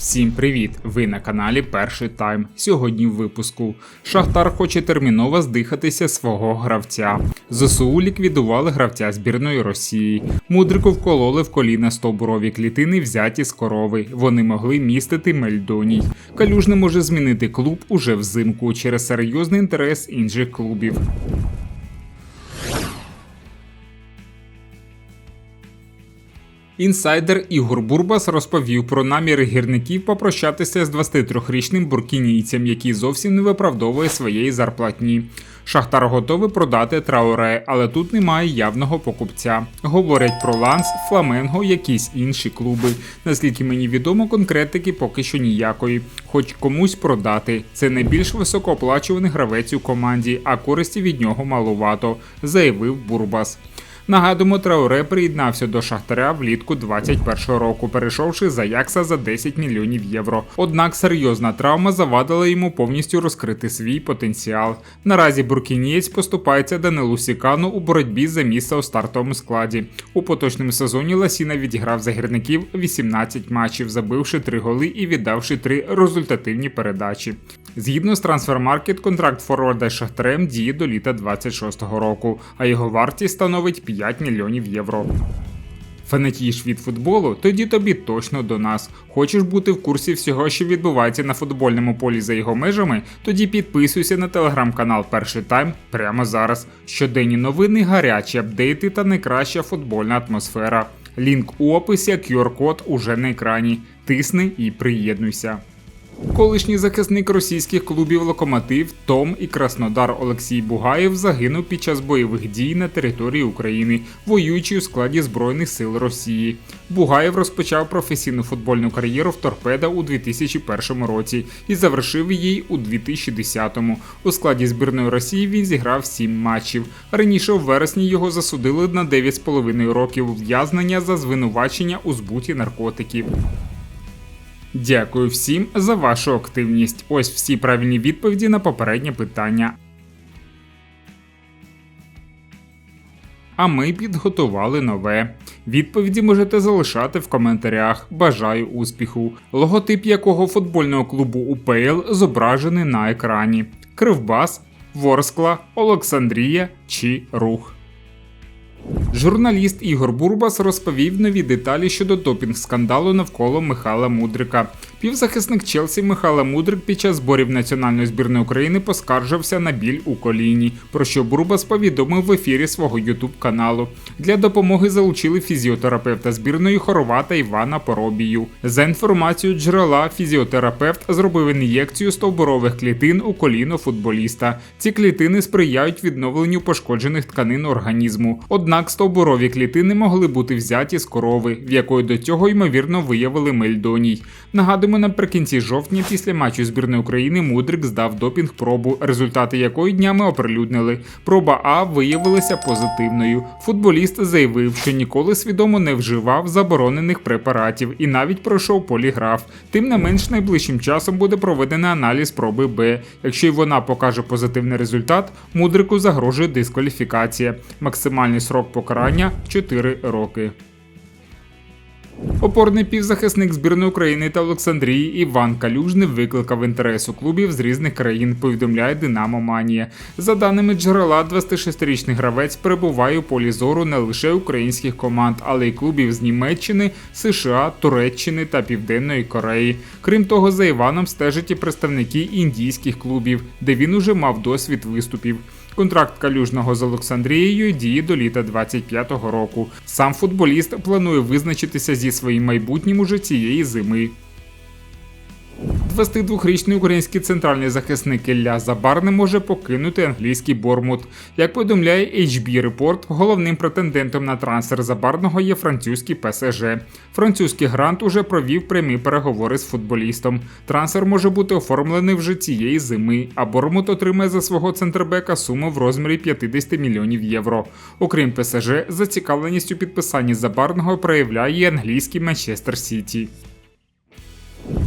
Всім привіт! Ви на каналі Перший Тайм. Сьогодні в випуску Шахтар хоче терміново здихатися свого гравця. ЗСУ ліквідували гравця збірної Росії. Мудрику вкололи в коліна стовбурові клітини, взяті з корови. Вони могли містити мельдоній. Калюжний може змінити клуб уже взимку через серйозний інтерес інших клубів. Інсайдер Ігор Бурбас розповів про наміри гірників попрощатися з 23-річним буркінійцем, який зовсім не виправдовує своєї зарплатні. Шахтар готовий продати Трауре, але тут немає явного покупця. Говорять про Ланс, Фламенго, якісь інші клуби. Наскільки мені відомо, конкретики поки що ніякої. Хоч комусь продати. Це найбільш високооплачуваний гравець у команді, а користі від нього малувато, заявив Бурбас. Нагадуємо, Трауре приєднався до Шахтаря влітку 21-го року, перейшовши за Якса за 10 мільйонів євро. Однак серйозна травма завадила йому повністю розкрити свій потенціал. Наразі буркінієць поступається Данилу Сікану у боротьбі за місце у стартовому складі. У поточному сезоні Ласіна відіграв за гірників 18 матчів, забивши 3 голи і віддавши 3 результативні передачі. Згідно з трансфермаркет, контракт форварда з Шахтарем діє до літа 26-го року, а його вартість становить 5 мільйонів євро. Фанатієш від футболу? Тоді тобі точно до нас. Хочеш бути в курсі всього, що відбувається на футбольному полі за його межами? Тоді підписуйся на телеграм-канал Перший Тайм прямо зараз. Щоденні новини, гарячі апдейти та найкраща футбольна атмосфера. Лінк у описі, QR-код уже на екрані. Тисни і приєднуйся. Колишній захисник російських клубів Локомотив Том і Краснодар Олексій Бугаєв загинув під час бойових дій на території України, воюючи у складі Збройних сил Росії. Бугаєв розпочав професійну футбольну кар'єру в торпеда у 2001 році і завершив її у 2010-му. У складі збірної Росії він зіграв 7 матчів. Раніше у вересні його засудили на 9,5 років ув'язнення за звинувачення у збуті наркотиків. Дякую всім за вашу активність. Ось всі правильні відповіді на попереднє питання. А ми підготували нове. Відповіді можете залишати в коментарях. Бажаю успіху. Логотип якого футбольного клубу УПЛ зображений на екрані: Кривбас, Ворскла, Олександрія чи Рух. Журналіст Ігор Бурбас розповів нові деталі щодо допінг-скандалу навколо Михайла Мудрика. Півзахисник Челсі Михайло Мудрик під час зборів національної збірної України поскаржився на біль у коліні, про що Бурбас повідомив в ефірі свого ютуб каналу. Для допомоги залучили фізіотерапевта збірної Хоровата Івана Поробію. За інформацією джерела, фізіотерапевт зробив ін'єкцію стовбурових клітин у коліно футболіста. Ці клітини сприяють відновленню пошкоджених тканин організму. Однак стовбурові клітини могли бути взяті з корови, в якої до цього ймовірно виявили мельдоній. Нагадуємо, наприкінці жовтня після матчу збірної України Мудрик здав допінг пробу, результати якої днями оприлюднили. Проба А виявилася позитивною. Футболіст заявив, що ніколи свідомо не вживав заборонених препаратів і навіть пройшов поліграф. Тим не менш, найближчим часом буде проведений аналіз проби Б. Якщо й вона покаже позитивний результат, мудрику загрожує дискваліфікація. Максимальний срок покарання 4 роки. Опорний півзахисник збірної України та Олександрії Іван Калюжний викликав інтерес у клубів з різних країн. Повідомляє Динамо Манія. За даними джерела, 26-річний гравець перебуває у полі зору не лише українських команд, але й клубів з Німеччини, США, Туреччини та Південної Кореї. Крім того, за Іваном стежать і представники індійських клубів, де він уже мав досвід виступів. Контракт калюжного з Олександрією діє до літа 25-го року. Сам футболіст планує визначитися зі своїм майбутнім уже цієї зими. 22-річний український центральний захисник Ілля Забар не може покинути англійський Бормут. Як повідомляє HB Report, головним претендентом на трансфер Забарного є французький ПСЖ. Французький грант уже провів прямі переговори з футболістом. Трансфер може бути оформлений вже цієї зими, а Бормут отримає за свого центрбека суму в розмірі 50 мільйонів євро. Окрім ПСЖ, зацікавленість у підписанні Забарного проявляє і англійський Манчестер Сіті.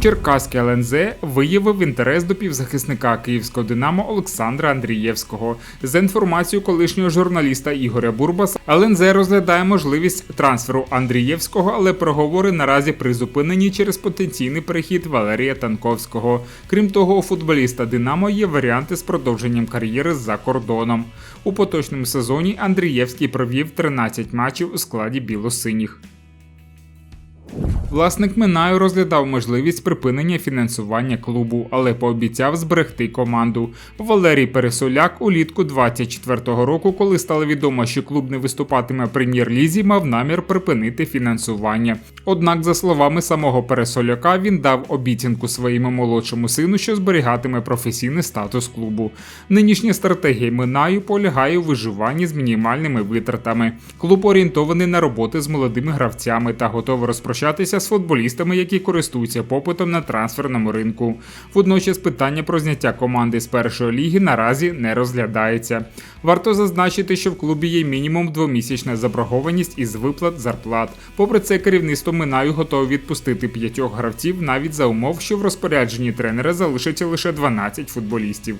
Черкаський ЛНЗ виявив інтерес до півзахисника київського Динамо Олександра Андрієвського. За інформацією колишнього журналіста Ігоря Бурбаса, ЛНЗ розглядає можливість трансферу Андрієвського, але переговори наразі призупинені через потенційний перехід Валерія Танковського. Крім того, у футболіста Динамо є варіанти з продовженням кар'єри за кордоном. У поточному сезоні Андрієвський провів 13 матчів у складі білосиніх. Власник Минаю розглядав можливість припинення фінансування клубу, але пообіцяв зберегти команду. Валерій Пересоляк улітку 24-го року, коли стало відомо, що клуб не виступатиме прем'єр-лізі, мав намір припинити фінансування. Однак, за словами самого Пересоляка, він дав обіцянку своєму молодшому сину, що зберігатиме професійний статус клубу. Нинішня стратегія Минаю полягає у виживанні з мінімальними витратами. Клуб орієнтований на роботи з молодими гравцями та готовий розпрощатися з футболістами, які користуються попитом на трансферному ринку. Водночас питання про зняття команди з першої ліги наразі не розглядається. Варто зазначити, що в клубі є мінімум двомісячна заборгованість із виплат зарплат. Попри це, керівництво Минаю готове відпустити п'ятьох гравців навіть за умов, що в розпорядженні тренера залишиться лише 12 футболістів.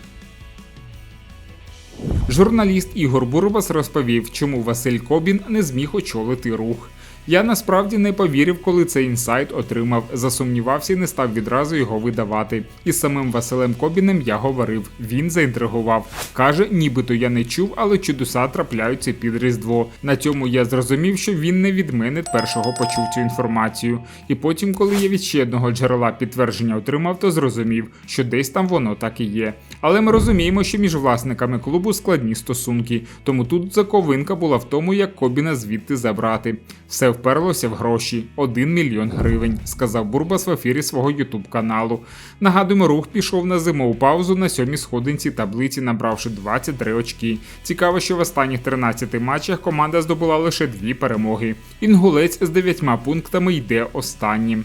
Журналіст Ігор Бурбас розповів, чому Василь Кобін не зміг очолити рух. Я насправді не повірив, коли цей інсайт отримав, засумнівався і не став відразу його видавати. Із самим Василем Кобінем я говорив. Він заінтригував. Каже, нібито я не чув, але чудеса трапляються під Різдво. На цьому я зрозумів, що він не від мене першого почув цю інформацію. І потім, коли я від ще одного джерела підтвердження отримав, то зрозумів, що десь там воно так і є. Але ми розуміємо, що між власниками клубу складні стосунки, тому тут заковинка була в тому, як Кобіна звідти забрати. Все вперлося в гроші 1 мільйон гривень, сказав Бурбас в ефірі свого ютуб каналу. Нагадуємо, рух пішов на зимову паузу на сьомій сходинці таблиці, набравши 23 очки. Цікаво, що в останніх 13 матчах команда здобула лише дві перемоги. Інгулець з 9 пунктами йде останнім.